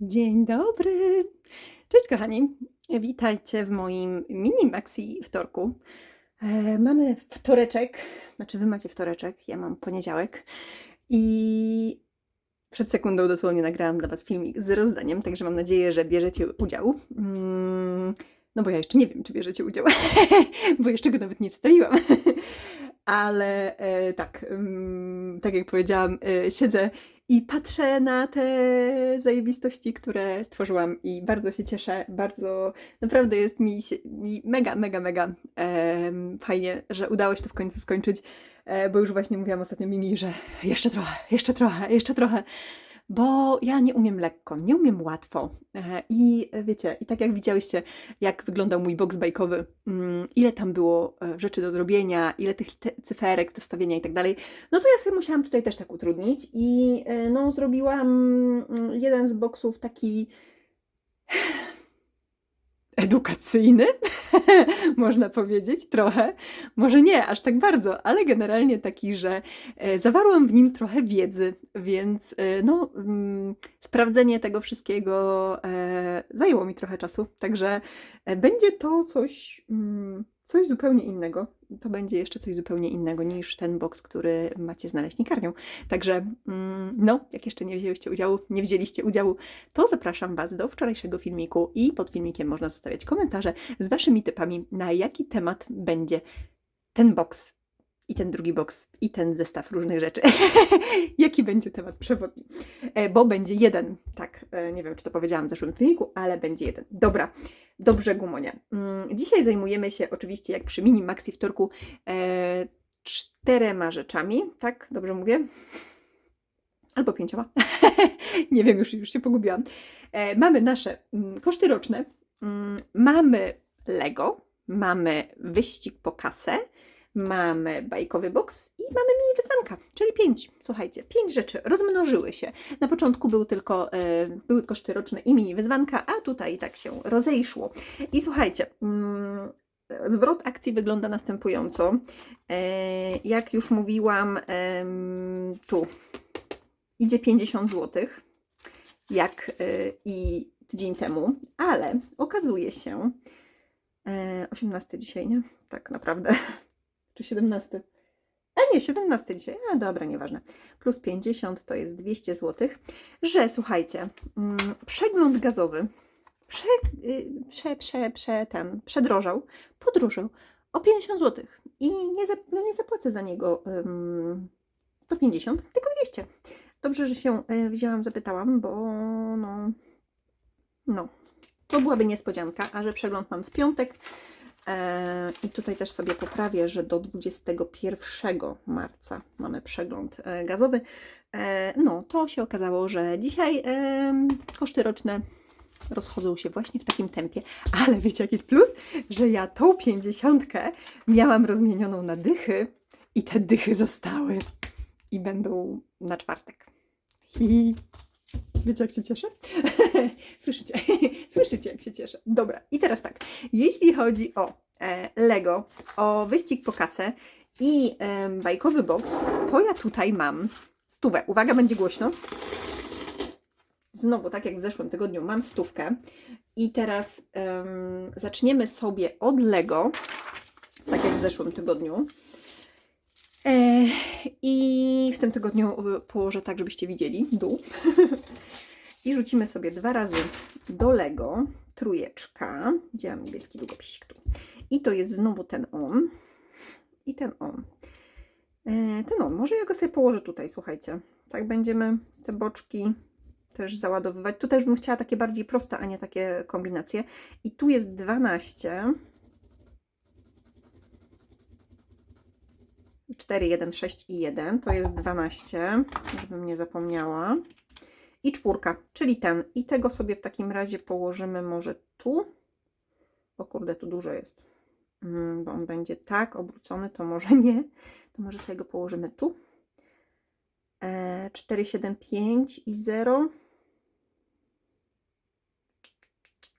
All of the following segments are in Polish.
Dzień dobry. Cześć kochani. Witajcie w moim mini maxi wtorku. E, mamy wtoreczek, znaczy wy macie wtoreczek, ja mam poniedziałek i przed sekundą dosłownie nagrałam dla was filmik z rozdaniem, także mam nadzieję, że bierzecie udział. Mm, no bo ja jeszcze nie wiem, czy bierzecie udział, bo jeszcze go nawet nie wstawiłam. Ale e, tak, mm, tak jak powiedziałam, e, siedzę i patrzę na te zajebistości, które stworzyłam i bardzo się cieszę, bardzo, naprawdę jest mi, mi mega, mega, mega em, fajnie, że udało się to w końcu skończyć, e, bo już właśnie mówiłam ostatnio Mimi, że jeszcze trochę, jeszcze trochę, jeszcze trochę, bo ja nie umiem lekko, nie umiem łatwo. E, i e, wiecie, i tak jak widziałyście, jak wyglądał mój box bajkowy, mm, ile tam było e, rzeczy do zrobienia, ile tych cyferek do wstawienia i tak dalej, no to ja sobie musiałam tutaj też tak utrudnić i no zrobiłam mm, jeden z boksów taki edukacyjny, można powiedzieć, trochę. Może nie aż tak bardzo, ale generalnie taki, że e, zawarłam w nim trochę wiedzy, więc e, no, mm, sprawdzenie tego wszystkiego e, zajęło mi trochę czasu, także będzie to coś, mm, coś zupełnie innego. To będzie jeszcze coś zupełnie innego niż ten boks, który macie znaleźć karnią. Także mm, no, jak jeszcze nie wzięliście udziału, nie wzięliście udziału, to zapraszam Was do wczorajszego filmiku i pod filmikiem można zostawiać komentarze z Waszymi typami, na jaki temat będzie ten boks i ten drugi boks i ten zestaw różnych rzeczy. jaki będzie temat przewodni? E, Bo będzie jeden, tak, e, nie wiem czy to powiedziałam w zeszłym filmiku, ale będzie jeden. Dobra, do brzegu Monia. Mm, Dzisiaj zajmujemy się oczywiście, jak przy mini maxi wtorku, e, czterema rzeczami, tak? Dobrze mówię? Albo pięcioma. nie wiem, już, już się pogubiłam. E, mamy nasze mm, koszty roczne, mm, mamy Lego, mamy wyścig po kasę, mamy bajkowy box i mamy mini wyzwanka, czyli pięć. Słuchajcie, pięć rzeczy rozmnożyły się. Na początku był tylko, e, były koszty roczne i mini wyzwanka, a tutaj tak się rozejszło. I słuchajcie, mm, zwrot akcji wygląda następująco. E, jak już mówiłam, tu idzie 50 zł, jak e, i tydzień temu, ale okazuje się, e, 18 dzisiaj, nie? Tak naprawdę. Czy 17? A nie, 17 dzisiaj. A dobra, nieważne. Plus 50 to jest 200 zł. Że słuchajcie, mm, przegląd gazowy prze, y, prze, prze, prze, ten, przedrożał, podróżył o 50 zł. I nie, no nie zapłacę za niego ym, 150, tylko 200. Dobrze, że się y, wzięłam, zapytałam, bo no, no, to byłaby niespodzianka, a że przegląd mam w piątek, I tutaj też sobie poprawię, że do 21 marca mamy przegląd e, gazowy. E, No, to się okazało, że dzisiaj koszty roczne rozchodzą się właśnie w takim tempie. Ale wiecie, jaki jest plus? Że ja tą pięćdziesiątkę miałam rozmienioną na dychy i te dychy zostały i będą na czwartek. Hi. Wiecie, jak się cieszę? Słyszycie? Słyszycie, jak się cieszę. Dobra, i teraz tak. Jeśli chodzi o e, Lego, o wyścig po kasę i e, bajkowy box, to ja tutaj mam stówę. Uwaga, będzie głośno. Znowu, tak jak w zeszłym tygodniu, mam stówkę. I teraz em, zaczniemy sobie od Lego, tak jak w zeszłym tygodniu. E, I w tym tygodniu y, położę tak, żebyście widzieli dół. I rzucimy sobie dwa razy do Lego. Trójeczka. Gdzie mam niebieski długopisik tu. I to jest znowu ten on. I ten on. E, ten on. Może ja go sobie położę tutaj, słuchajcie. Tak będziemy te boczki też załadowywać. Tutaj już bym chciała takie bardziej proste, a nie takie kombinacje. I tu jest 12. 4, 1, 6 i 1 to jest 12, żebym nie zapomniała. I czwórka, czyli ten. I tego sobie w takim razie położymy może tu. O kurde, tu dużo jest. Mm, Bo on będzie tak obrócony, to może nie. To może sobie go położymy tu. E, 4, 7, 5 i 0.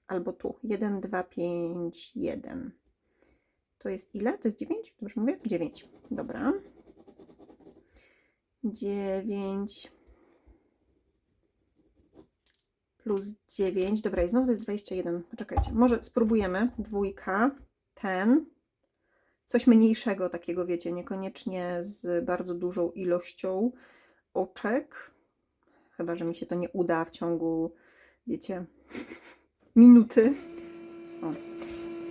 Albo tu. 1, 2, 5, 1. To jest ile? To jest 9? Dobrze mówię? 9. Dobra. 9 plus 9. Dobra, i znowu to jest 21. Poczekajcie, może spróbujemy. Dwójka, ten. Coś mniejszego takiego, wiecie, niekoniecznie z bardzo dużą ilością oczek. Chyba, że mi się to nie uda w ciągu, wiecie, minuty.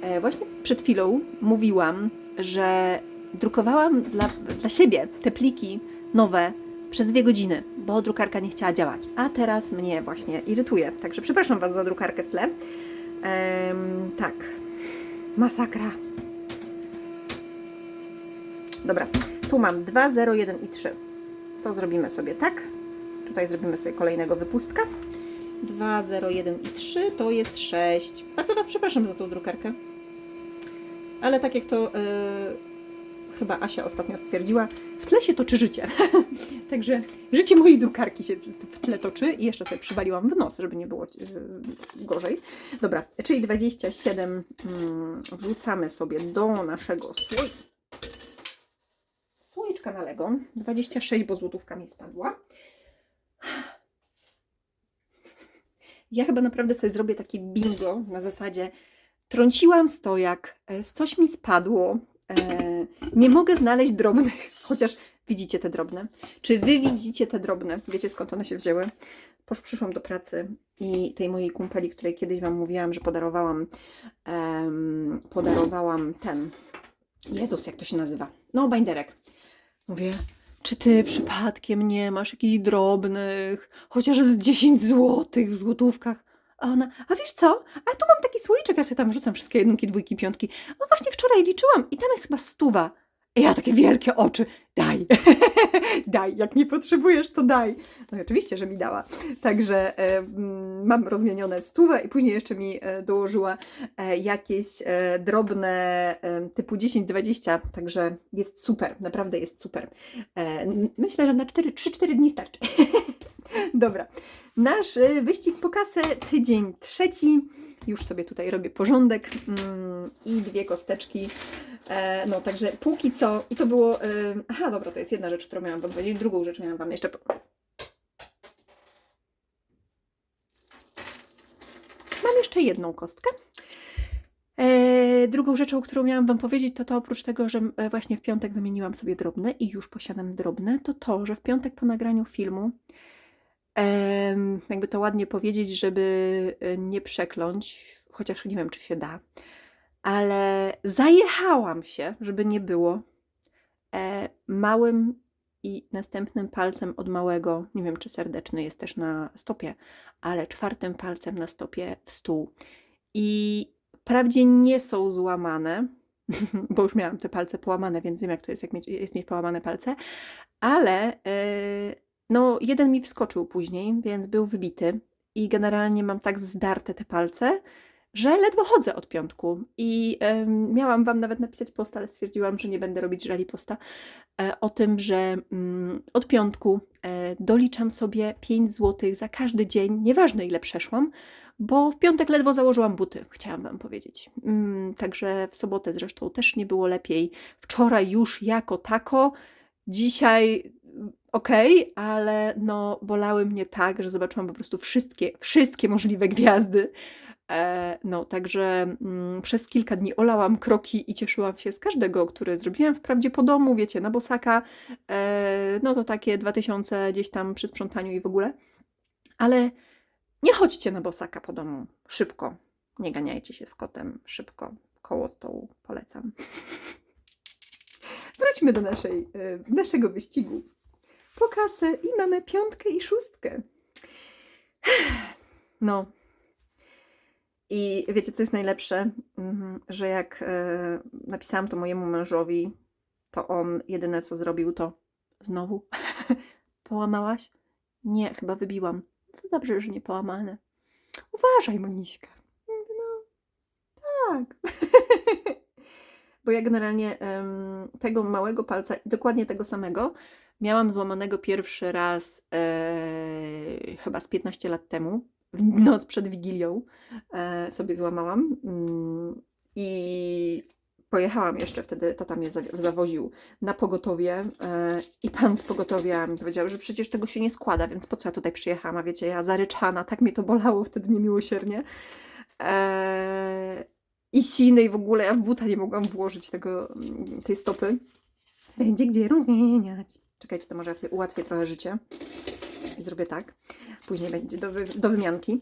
E, właśnie przed chwilą mówiłam, że drukowałam dla, dla siebie te pliki nowe przez dwie godziny, bo drukarka nie chciała działać. A teraz mnie właśnie irytuje. Także przepraszam Was za drukarkę w tle. Em, tak. Masakra. Dobra, tu mam 2, 0, 1 i 3. To zrobimy sobie tak. Tutaj zrobimy sobie kolejnego wypustka. 2, 0, 1 i 3 to jest 6. Bardzo Was przepraszam za tą drukarkę. Ale tak jak to yy, chyba Asia ostatnio stwierdziła, w tle się toczy życie. Także życie mojej drukarki się w tle toczy i jeszcze sobie przywaliłam w nos, żeby nie było yy, gorzej. Dobra, czyli 27 yy, wrzucamy sobie do naszego słoika. Słoiczka na Lego. 26, bo złotówka mi spadła. Ja chyba naprawdę sobie zrobię taki bingo na zasadzie trąciłam stojak, e, coś mi spadło, e, nie mogę znaleźć drobnych, chociaż widzicie te drobne. Czy wy widzicie te drobne? Wiecie skąd one się wzięły? Posz, przyszłam do pracy i tej mojej kumpeli, której kiedyś Wam mówiłam, że podarowałam, podarowałam ten, Jezus, jak to się nazywa? No, binderek. Mówię, czy ty przypadkiem nie masz jakichś drobnych, chociaż z 10 złotych w złotówkach? A ona, a wiesz co? A tu mam taki słoiczek, ja sobie tam wrzucam wszystkie jedynki, dwójki, piątki. No właśnie wczoraj liczyłam i tam jest chyba stuwa. I ja takie wielkie oczy, daj, daj, jak nie potrzebujesz, to daj. No i oczywiście, że mi dała. Także e, mm, mam rozmienione stówę i później jeszcze mi e, dołożyła e, jakieś e, drobne e, typu 10-20, także jest super, naprawdę jest super. E, myślę, że na 4 3-4 dni starczy. Dobra, nasz e, wyścig po kasę, tydzień trzeci. Już sobie tutaj robię porządek mm, i dwie kosteczki. E, no, także póki co, i to było. E, aha, dobra, to jest jedna rzecz, którą miałam Wam powiedzieć. Drugą rzecz miałam Wam jeszcze. Mam jeszcze jedną kostkę. E, drugą rzeczą, którą miałam Wam powiedzieć, to to oprócz tego, że e, właśnie w piątek wymieniłam sobie drobne i już posiadam drobne, to to, że w piątek po nagraniu filmu, jakby to ładnie powiedzieć, żeby e, nie przekląć, chociaż nie wiem, czy się da, ale zajechałam się, żeby nie było, e, małym i następnym palcem od małego, nie wiem czy serdeczny jest też na stopie, ale czwartym palcem na stopie w stół. I wprawdzie nie są złamane, bo już miałam te palce połamane, więc wiem jak to jest, jak mieć, jest mieć połamane palce, ale e, no jeden mi wskoczył później, więc był wybity i generalnie mam tak zdarte te palce, że ledwo chodzę od piątku. I em, miałam Wam nawet napisać posta, ale stwierdziłam, że nie będę robić żali posta e, o tym, że mm, od piątku e, doliczam sobie 5 zł za każdy dzień, nieważne ile przeszłam, bo w piątek ledwo założyłam buty, chciałam Wam powiedzieć. Mm, także w sobotę zresztą też nie było lepiej. Wczoraj już jako tako, dzisiaj okej, ale no bolały mnie tak, że zobaczyłam po prostu wszystkie, wszystkie możliwe gwiazdy. E, no, także mm, przez kilka dni olałam kroki i cieszyłam się z każdego, który zrobiłam wprawdzie po domu, wiecie, na bosaka, e, no to takie 2000 gdzieś tam przy sprzątaniu i w ogóle. Ale nie chodźcie na bosaka po domu szybko. Nie ganiajcie się z kotem szybko. Koło stołu polecam. Wróćmy do naszej, e, naszego wyścigu. Po kasę i mamy piątkę i szóstkę. No. I wiecie, co jest najlepsze? Mhm, Że jak e, napisałam to mojemu mężowi, to on jedyne co zrobił to znowu połamałaś? Nie, chyba wybiłam. To dobrze, że nie połamane. Uważaj, Moniśka. No, tak. Bo ja generalnie em, tego małego palca, dokładnie tego samego, miałam złamanego pierwszy raz e, chyba z 15 lat temu. W noc przed Wigilią e, sobie złamałam. Mm, I pojechałam jeszcze wtedy, tata mnie zawoził na pogotowie e, i pan z pogotowia mi powiedział, że przecież tego się nie składa, więc po co ja tutaj przyjechałam, a wiecie, ja zaryczana, tak mnie to bolało wtedy niemiłosiernie. E, I siny i w ogóle ja w buta nie mogłam włożyć tego, mm, tej stopy. Będzie gdzie rozmieniać. Czekajcie, to może ja sobie ułatwię trochę życie. Zrobię tak. Później będzie do, wy, do wymianki.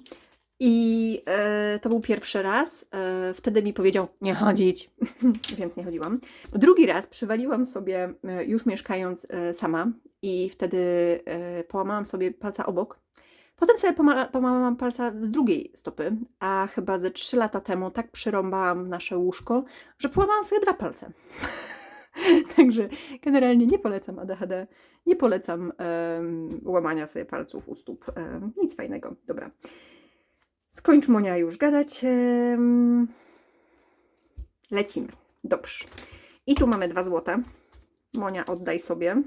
I e, to był pierwszy raz. E, wtedy mi powiedział nie chodzić, więc nie chodziłam. Drugi raz przywaliłam sobie, e, już mieszkając e, sama, i wtedy e, połamałam sobie palca obok. Potem sobie połamałam palca z drugiej stopy, a chyba ze 3 lata temu tak przyrąbałam nasze łóżko, że połamałam sobie dwa palce. Także generalnie nie polecam ADHD, nie polecam em, łamania sobie palców u stóp. em, nic fajnego. Dobra. Skończ Monia już gadać. em, Lecimy. Dobrze. I tu mamy dwa złote. Monia, oddaj sobie.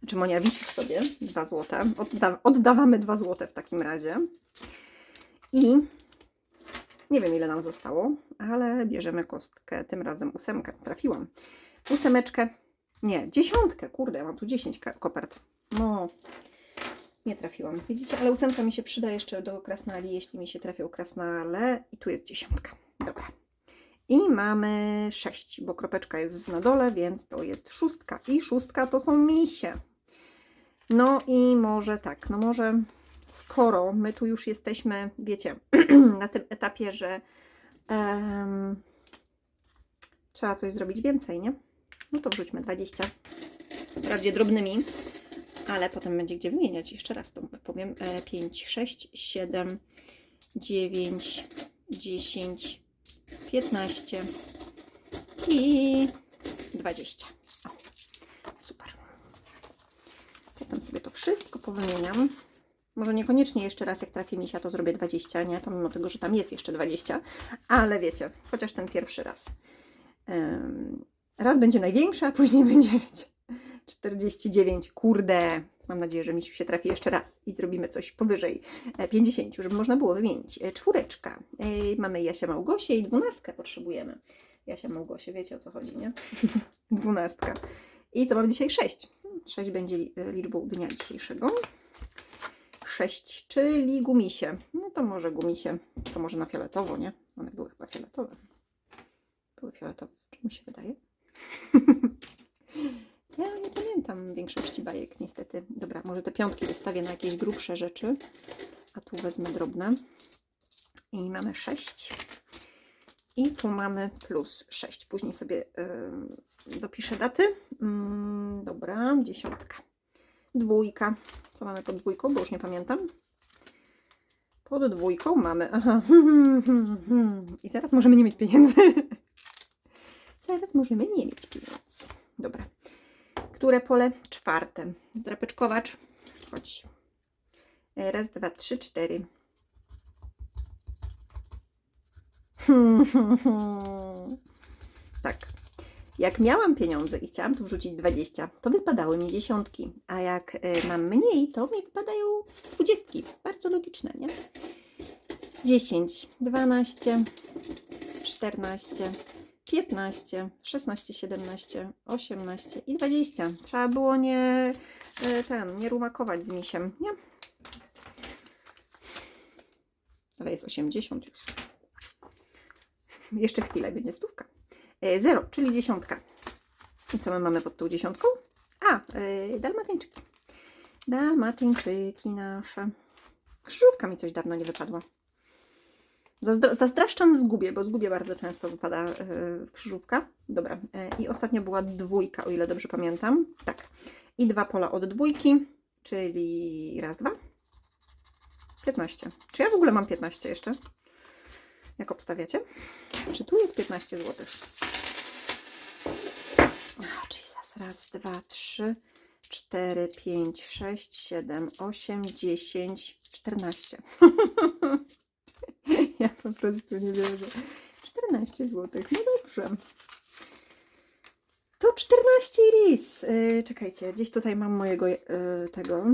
Znaczy Monia, wisisz sobie dwa złote. Odda oddawamy dwa złote w takim razie. I nie wiem ile nam zostało, ale bierzemy kostkę, tym razem ósemkę. Trafiłam. Ósemeczkę. Nie, dziesiątkę. Kurde, ja mam tu 10 ka- kopert. No, nie trafiłam. Widzicie, ale ósemka mi się przyda jeszcze do krasnali, jeśli mi się trafią krasnale. I tu jest dziesiątka. Dobra. I mamy sześć, bo kropeczka jest na dole, więc to jest szóstka. I szóstka to są misie. No i może tak, no może skoro my tu już jesteśmy, wiecie, na tym etapie, że em, trzeba coś zrobić więcej, nie? No to wrzućmy 20. Wprawdzie drobnymi, ale potem będzie gdzie wymieniać. Jeszcze raz to powiem. E, 5, 6, 7, 9, 10, 15 i 20. O, super. Potem sobie to wszystko powymieniam. Może niekoniecznie jeszcze raz, jak trafi misia, to zrobię 20, nie? Pomimo tego, że tam jest jeszcze 20, ale wiecie, chociaż ten pierwszy raz. Em, raz będzie największy, a później będzie, wiecie, 49. Kurde, mam nadzieję, że misiu się trafi jeszcze raz i zrobimy coś powyżej e, 50, żeby można było wymienić. E, Czwóreczka. E, Mamy Jasia Małgosię i dwunastkę potrzebujemy. Jasia Małgosię, wiecie o co chodzi, nie? Dwunastka. I co mamy dzisiaj? 6. 6 będzie e, liczbą dnia dzisiejszego. 6, czyli gumisie. No to może gumisie, to może na fioletowo, nie? One były chyba fioletowe. Były fioletowe, czy mi się wydaje? ja nie pamiętam większości bajek, niestety. Dobra, może te piątki wystawię na jakieś grubsze rzeczy, a tu wezmę drobne. I mamy 6. I tu mamy plus 6. Później sobie yy, dopiszę daty. Mm, dobra, dziesiątka. Dwójka. Co mamy pod dwójką? Bo już nie pamiętam. Pod dwójką mamy. Aha. I zaraz możemy nie mieć pieniędzy. Zaraz możemy nie mieć pieniędzy. Dobra. Które pole? Czwarte. Zdrapeczkowacz. Chodź. Raz, dwa, trzy, cztery. Tak. Jak miałam pieniądze i chciałam tu wrzucić 20, to wypadały mi dziesiątki, a jak y, mam mniej, to mi wypadają dwudziestki. Bardzo logiczne, nie? 10, 12, 14, 15, 16, 17, 18 i 20. Trzeba było nie y, ten, nie rumakować z misiem, nie? Ale jest 80 już. Jeszcze chwilę, będzie stówka. 0, czyli dziesiątka. I co my mamy pod tą dziesiątką? A, yy, dalmatyńczyki. Dalmatyńczyki nasze. Krzyżówka mi coś dawno nie wypadła. Zazdro- Zazdraszczam zgubię, bo zgubię bardzo często wypada yy, krzyżówka. Dobra. Yy, I ostatnio była dwójka, o ile dobrze pamiętam. Tak. I dwa pola od dwójki, czyli raz, dwa. 15. Czy ja w ogóle mam 15 jeszcze? Jak obstawiacie? Czy tu jest 15 zł? Jesus. Raz, dwa, trzy, cztery, pięć, sześć, siedem, osiem, dziesięć, czternaście. ja po prostu nie wierzę. 14 zł. No dobrze. To 14 ris. Yy, czekajcie, gdzieś tutaj mam mojego yy, tego.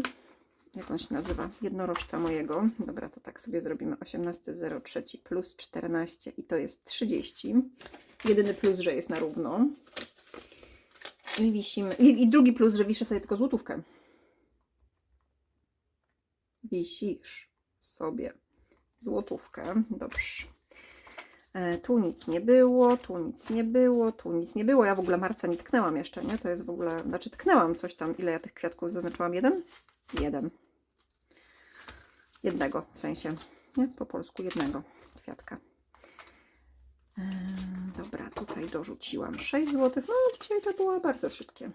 Jak on się nazywa? Jednorożca mojego. Dobra, to tak sobie zrobimy. 18,03 plus 14 i to jest 30. Jedyny plus, że jest na równo. I wisimy. I, I drugi plus, że wiszę sobie tylko złotówkę. Wisisz sobie złotówkę. Dobrze. E, tu nic nie było, tu nic nie było, tu nic nie było. Ja w ogóle marca nie tknęłam jeszcze, nie? To jest w ogóle, znaczy tknęłam coś tam. Ile ja tych kwiatków zaznaczyłam? Jeden? Jeden. Jednego w sensie, nie? Po polsku jednego kwiatka. E, tutaj dorzuciłam 6 zł. No, dzisiaj to było bardzo szybkie.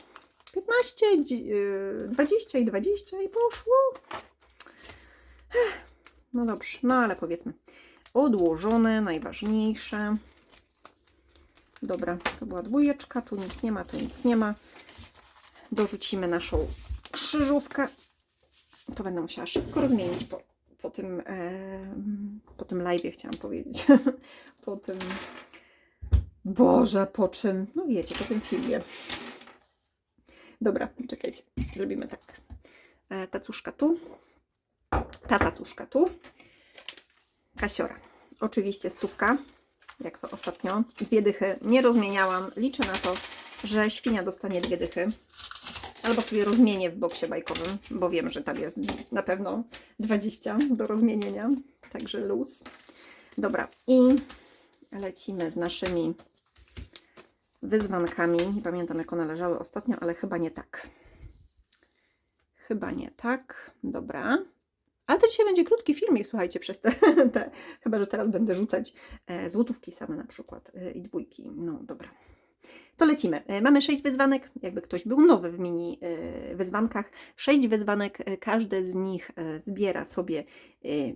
15, dzi- yy, 20 i 20 i poszło. No dobrze, no ale powiedzmy odłożone, najważniejsze. Dobra, to była dwójeczka, tu nic nie ma, tu nic nie ma. Dorzucimy naszą krzyżówkę. To będę musiała szybko rozmienić po, po tym em, po tym live'ie chciałam powiedzieć. po tym Boże, po czym? No wiecie, po tym filmie. Dobra, czekajcie. Zrobimy tak. E, tacuszka tu. Ta tacuszka tu. Kasiora. Oczywiście stówka, jak to ostatnio. Dwie dychy nie rozmieniałam. Liczę na to, że świnia dostanie dwie dychy. Albo sobie rozmienię w boksie bajkowym, bo wiem, że tam jest na pewno 20 do rozmienienia. Także luz. Dobra, i lecimy z naszymi wyzwankami. Nie pamiętam, jak one leżały ostatnio, ale chyba nie tak. Chyba nie tak. Dobra. Ale to dzisiaj będzie krótki filmik, słuchajcie, przez te, te chyba, że teraz będę rzucać e, złotówki same na przykład e, i dwójki. No dobra. To lecimy. E, Mamy sześć wyzwanek, jakby ktoś był nowy w mini wyzwankach. Sześć wyzwanek, każde z nich zbiera sobie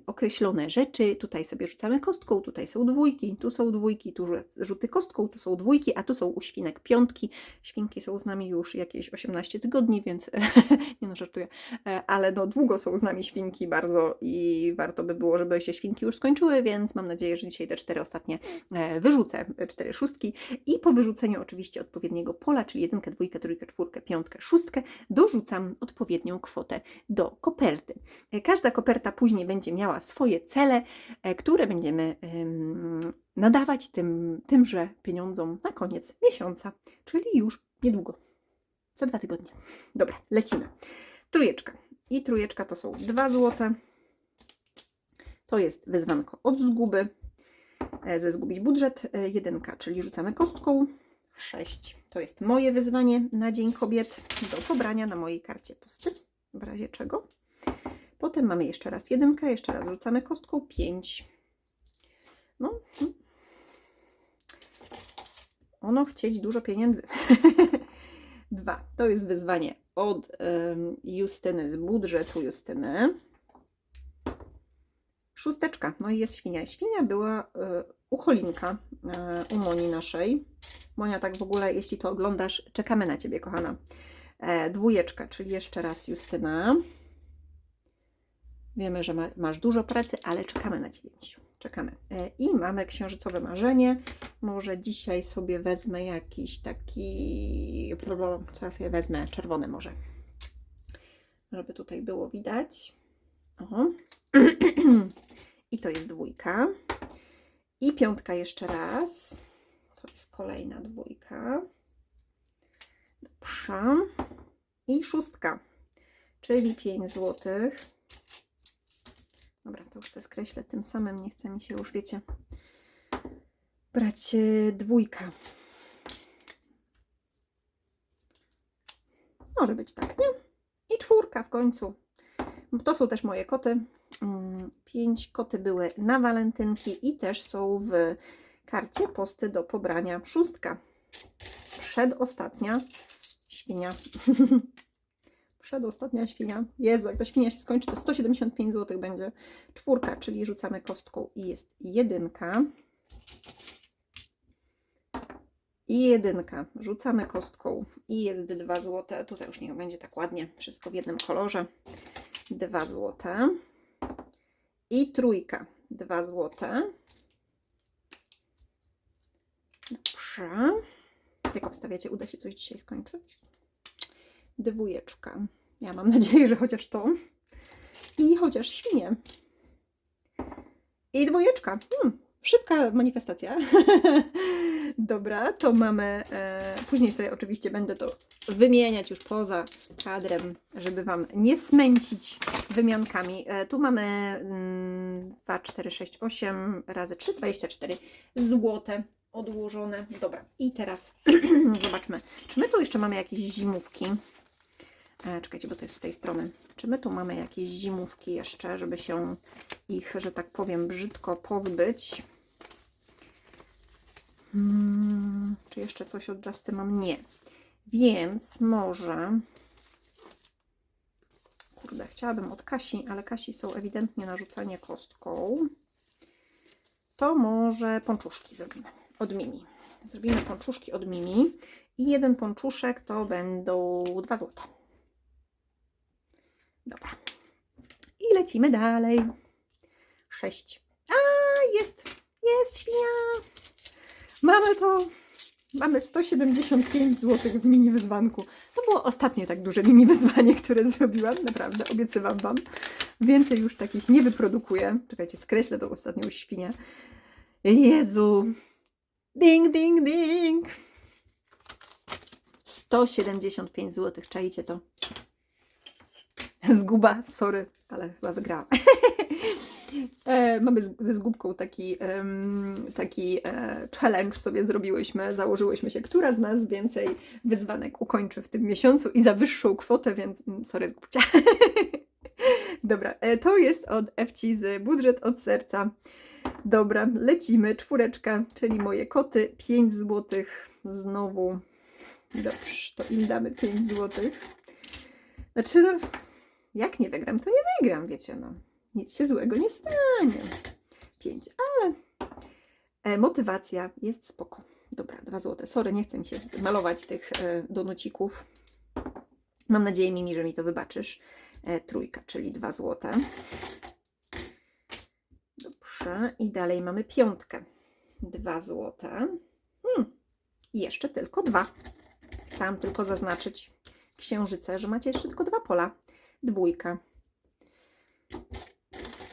określone rzeczy. Tutaj sobie rzucamy kostką, tutaj są dwójki, tu są dwójki, tu rzu- rzuty kostką, tu są dwójki, a tu są u świnek piątki. Świnki są z nami już jakieś 18 tygodni, więc nie no, żartuję, E, ale no długo są z nami świnki bardzo i warto by było, żeby się świnki już skończyły, więc mam nadzieję, że dzisiaj te cztery ostatnie e, wyrzucę, e, cztery szóstki i po wyrzuceniu oczywiście odpowiedniego pola, czyli jedynkę, dwójkę, trójkę, czwórkę, piątkę, szóstkę, dorzucam odpowiednią kwotę do koperty. Każda koperta później będzie miała swoje cele, e, które będziemy em, nadawać tym, tymże pieniądzom na koniec miesiąca, czyli już niedługo, za dwa tygodnie. Dobra, lecimy. Trójeczka. I trójeczka to są 2 złote. To jest wyzwanko od zguby. E, Ze zgubić budżet. E, Jedynka, czyli rzucamy kostką. 6. To jest moje wyzwanie na Dzień Kobiet do pobrania na mojej karcie posty. W razie czego. Potem mamy jeszcze raz jedynkę, jeszcze raz rzucamy kostką. 5. No. Ono chcieć dużo pieniędzy. Dwa. To jest wyzwanie od em, Justyny z budżetu Justyny. Szósteczka. No i jest świnia. Świnia była e, u Cholinka, e, u Moni naszej. Monia, tak w ogóle, jeśli to oglądasz, czekamy na Ciebie, kochana. E, dwójeczka, czyli jeszcze raz Justyna. Wiemy, że ma, masz dużo pracy, ale czekamy na Ciebie, Misiu. Czekamy. E, I mamy księżycowe marzenie. Może dzisiaj sobie wezmę jakiś taki. Co ja sobie wezmę? Czerwony może. Żeby tutaj było widać. I to jest dwójka. I piątka jeszcze raz. To jest kolejna dwójka. Dobrze. I szóstka, czyli 5 złotych. Dobra, to już sobie skreślę tym samym. Nie chce mi się już, wiecie, brać e, dwójka. Może być tak, nie? I czwórka w końcu. To są też moje koty. Mm, Pięć koty były na walentynki i też są w karcie posty do pobrania. Szóstka. Przedostatnia świnia. Przedostatnia świnia. Jezu, jak ta świnia się skończy, to 175 zł będzie. Czwórka, czyli rzucamy kostką i jest jedynka. I jedynka. Rzucamy kostką i jest 2 zł. Tutaj już niech będzie tak ładnie. Wszystko w jednym kolorze. 2 zł. I trójka. 2 zł. Dobrze. Jak obstawiacie, uda się coś dzisiaj skończyć? Dwójeczka. Ja mam nadzieję, że chociaż to. I chociaż świnie. I dwójeczka. Hmm, szybka manifestacja. Dobra, to mamy. E, później sobie oczywiście będę to wymieniać już poza kadrem, żeby Wam nie smęcić wymiankami. E, tu mamy mm, 2, 4, 6, 8 razy 3, 24 złote odłożone. Dobra, i teraz zobaczmy, czy my tu jeszcze mamy jakieś zimówki. E, czekajcie, bo to jest z tej strony. Czy my tu mamy jakieś zimówki jeszcze, żeby się ich, że tak powiem, brzydko pozbyć? Hmm, czy jeszcze coś od Justy mam? Nie. Więc może... Kurde, chciałabym od Kasi, ale Kasi są ewidentnie na rzucanie kostką. To może ponczuszki zrobimy od Mimi. Zrobimy ponczuszki od Mimi. I jeden ponczuszek to będą 2 złote. Dobra. I lecimy dalej. 6. A, jest! Jest świnia! Mamy to! Mamy 175 zł w mini wyzwanku. To było ostatnie tak duże mini wyzwanie, które zrobiłam. Naprawdę, obiecywam Wam. Więcej już takich nie wyprodukuję. Czekajcie, skreślę tą ostatnią świnię. Jezu! Ding, ding, ding! 175 zł, czajcie to. Zguba, sorry, ale chyba wygrałam. e, mamy z, ze zgubką taki, em, taki e, challenge sobie zrobiłyśmy. Założyłyśmy się, która z nas więcej wyzwanek ukończy w tym miesiącu i za wyższą kwotę, więc mm, sorry, zgubcia. Dobra, e, to jest od FC z budżet od serca. Dobra, lecimy. Czwóreczka, czyli moje koty. 5 zł. Znowu. Dobrze, to im damy 5 zł. Znaczy, no, jak nie wygram, to nie wygram, wiecie, no. Nic się złego nie stanie. 5, ale e, motywacja jest spoko. Dobra, 2 zł. Sorry, nie chcę mi się malować tych e, donucików. Mam nadzieję, Mimi, że mi to wybaczysz. E, trójka, czyli 2 zł. Dobrze, i dalej mamy piątkę. 2 złote. Hmm. I jeszcze tylko dwa. Chciałam tylko zaznaczyć księżyce, że macie jeszcze tylko dwa pola. Dwójka.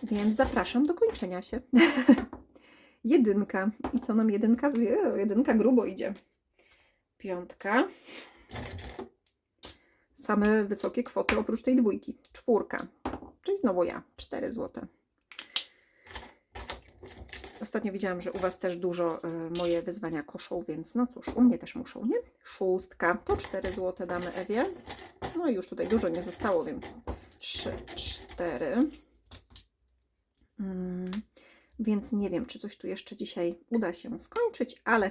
Więc zapraszam do kończenia się. jedynka. I co nam jedynka? Jedynka grubo idzie. Piątka. Same wysokie kwoty oprócz tej dwójki. Czwórka. Czyli znowu ja. 4 złote. Ostatnio widziałam, że u Was też dużo y, moje wyzwania koszą, więc no cóż, u mnie też muszą, nie? Szóstka, to 4 zł damy Ewie. No i już tutaj dużo nie zostało, więc 3, 4. Mm, więc nie wiem, czy coś tu jeszcze dzisiaj uda się skończyć, ale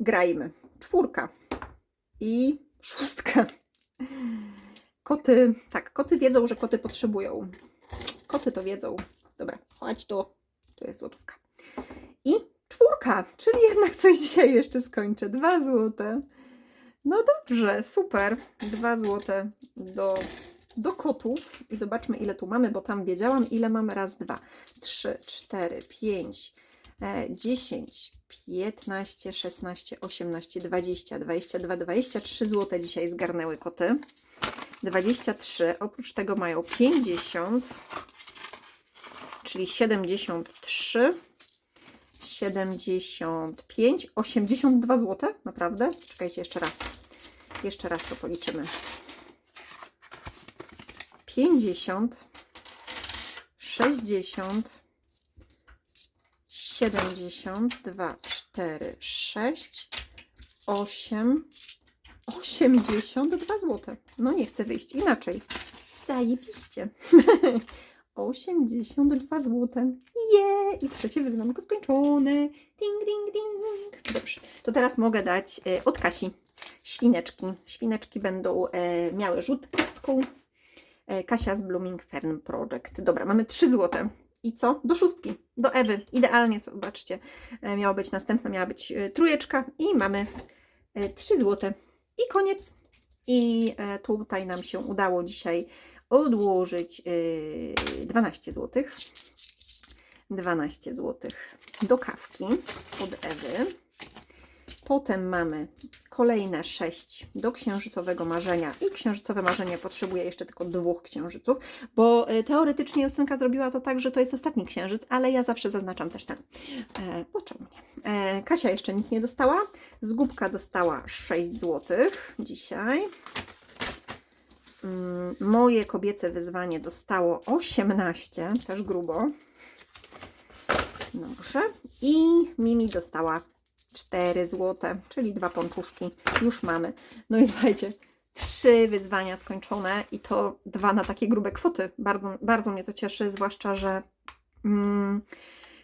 grajmy. Czwórka i szóstka. Koty, tak, koty wiedzą, że koty potrzebują. Koty to wiedzą. Dobra, chodź tu. Tu jest złotówka. I czwórka, czyli jednak coś dzisiaj jeszcze skończę. Dwa złote. No dobrze, super. Dwa złote do, do kotów. I zobaczmy, ile tu mamy, bo tam wiedziałam, ile mamy. Raz, dwa, trzy, cztery, pięć, e, dziesięć, piętnaście, szesnaście, osiemnaście, dwadzieścia, dwadzieścia dwa, dwadzieścia trzy złote dzisiaj zgarnęły koty. 23. Oprócz tego mają 50, czyli 73, 75, 82 zł. Naprawdę? Czekajcie jeszcze raz. Jeszcze raz to policzymy. 50, 60, 72, 4, 6, 8, 82 zł. No nie chcę wyjść inaczej. Zajebiście. 82 zł. Je! I trzecie wyzwanko skończone. Ding, ding, ding. Dobrze. To teraz mogę dać e, od Kasi świneczki. Świneczki będą e, miały rzut kostką. E, Kasia z Blooming Fern Project. Dobra, mamy 3 zł. I co? Do szóstki, do Ewy. Idealnie, zobaczcie. Miała być następna, miała być trójeczka. I mamy e, 3 zł. I koniec. I tutaj nam się udało dzisiaj odłożyć e, 12 zł. 12 zł do kawki od Ewy. Potem mamy kolejne sześć do księżycowego marzenia. I księżycowe marzenie potrzebuje jeszcze tylko dwóch księżyców, bo e, teoretycznie Justynka zrobiła to tak, że to jest ostatni księżyc, ale ja zawsze zaznaczam też ten. E, bo czemu nie? E, Kasia jeszcze nic nie dostała. Zgubka dostała 6 zł dzisiaj. Mm, Moje kobiece wyzwanie dostało 18, też grubo. Dobrze. I Mimi dostała 4 zł, czyli dwa pączuszki. Już mamy. No i słuchajcie, trzy wyzwania skończone i to dwa na takie grube kwoty. Bardzo, bardzo mnie to cieszy, zwłaszcza, że mm,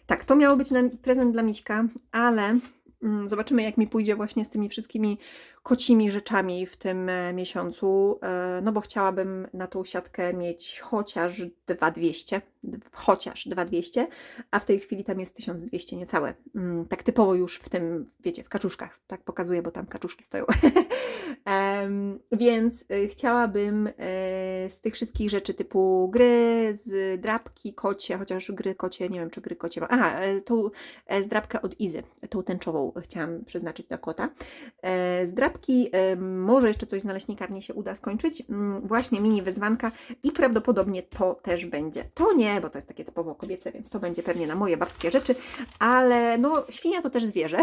tak, to miało być prezent dla Miśka, ale mm, zobaczymy jak mi pójdzie właśnie z tymi wszystkimi kocimi rzeczami w tym e, miesiącu, e, no bo chciałabym na tą siatkę mieć chociaż 2200, d- chociaż 2200, a w tej chwili tam jest 1200 niecałe. Mm, Tak typowo już w tym, wiecie, w kaczuszkach, tak pokazuję, bo tam kaczuszki stoją. Em, Więc y, chciałabym y, z tych wszystkich rzeczy typu gry, z drapki kocie, chociaż gry kocie, nie wiem czy gry kocie ma. Aha, e, tą zdrapkę od Izy, tą tęczową chciałam przeznaczyć na kota. Z drapki może jeszcze coś z naleśnikarni się uda skończyć. Mm, Właśnie mini wyzwanka i prawdopodobnie to też będzie. To nie, bo to jest takie typowo kobiece, więc to będzie pewnie na moje babskie rzeczy, ale no świnia to też zwierzę.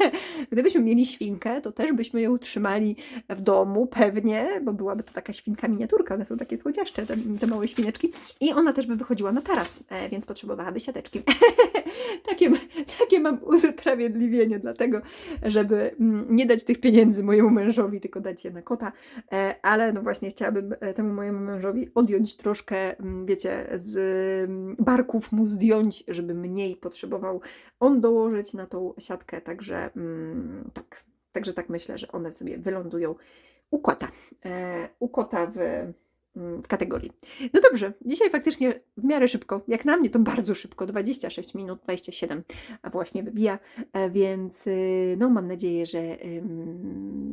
Gdybyśmy mieli świnkę, to też byśmy ją trzymali w domu, pewnie, bo byłaby to taka świnka miniaturka, one są takie słodziaszcze, te, te małe świneczki i ona też by wychodziła na taras, e, więc potrzebowałaby siateczki. takie, takie mam usprawiedliwienie dlatego, żeby mm, nie dać tych pieniędzy mojemu mężowi, tylko dać je na kota, e, ale no właśnie chciałabym e, temu mojemu mężowi odjąć troszkę, mm, wiecie, z barków mu zdjąć, żeby mniej potrzebował on dołożyć na tą siatkę, także mm, tak, także tak myślę, że one sobie wylądują u kota, e, u kota w, w kategorii. No dobrze, dzisiaj faktycznie w miarę szybko, jak na mnie to bardzo szybko, 26 minut, 27 a właśnie wybija, e, więc y, no mam nadzieję, że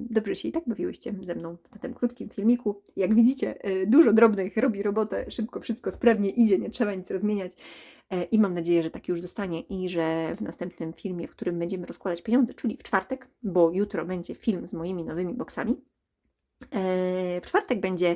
dobrze się i tak bawiłyście ze mną na tym krótkim filmiku. Jak widzicie, y, dużo drobnych robi robotę, szybko wszystko sprawnie idzie, nie trzeba nic rozmieniać. E, I mam nadzieję, że tak już zostanie i że w następnym filmie, w którym będziemy rozkładać pieniądze, czyli w czwartek, bo jutro będzie film z moimi nowymi boksami. e, W czwartek będzie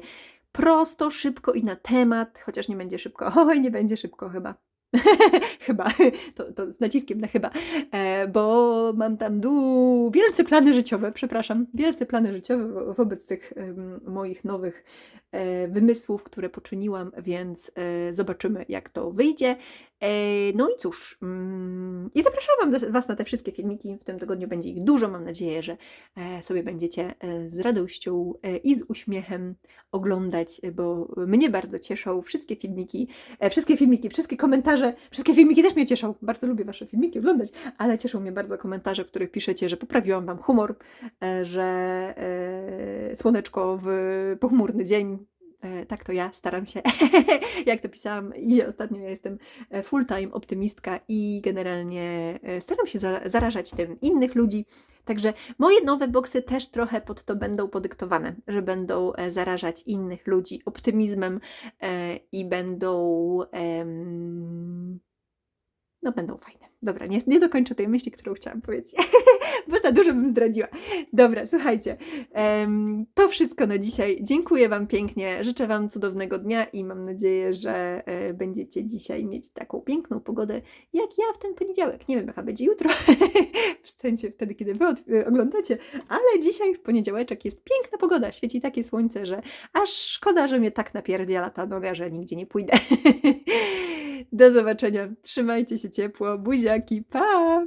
prosto, szybko i na temat, chociaż nie będzie szybko. Oj, nie będzie szybko chyba. chyba, to, to z naciskiem na chyba, e, bo mam tam du wielce plany życiowe, przepraszam, wielce plany życiowe wo- wobec tych em, moich nowych e, wymysłów, które poczyniłam, więc e, zobaczymy, jak to wyjdzie. E, No i cóż, mm, i zapraszam Was na te wszystkie filmiki. W tym tygodniu będzie ich dużo. Mam nadzieję, że e, sobie będziecie e, z radością i z uśmiechem oglądać, bo mnie bardzo cieszą wszystkie filmiki, wszystkie filmiki, wszystkie komentarze. Wszystkie filmiki też mnie cieszą. Bardzo lubię Wasze filmiki oglądać, ale cieszą mnie bardzo komentarze, w których piszecie, że poprawiłam Wam humor, że słoneczko w pochmurny dzień. E, Tak to ja staram się. Jak to pisałam Izie ostatnio, ja jestem e, full-time optymistka i generalnie e, staram się za- zarażać tym innych ludzi. Także moje nowe boksy też trochę pod to będą podyktowane, że będą zarażać innych ludzi optymizmem i będą. no, będą fajne. Dobra, nie, nie dokończę tej myśli, którą chciałam powiedzieć, bo za dużo bym zdradziła. Dobra, słuchajcie, to wszystko na dzisiaj. Dziękuję Wam pięknie, życzę Wam cudownego dnia i mam nadzieję, że e, będziecie dzisiaj mieć taką piękną pogodę, jak ja w ten poniedziałek. Nie wiem, jaka będzie jutro, w sensie wtedy, kiedy Wy e, oglądacie, ale dzisiaj w poniedziałeczek jest piękna pogoda, świeci takie słońce, że aż szkoda, że mnie tak napierdziela ta noga, że nigdzie nie pójdę. Do zobaczenia. Trzymajcie się ciepło. Buziaki. Pa!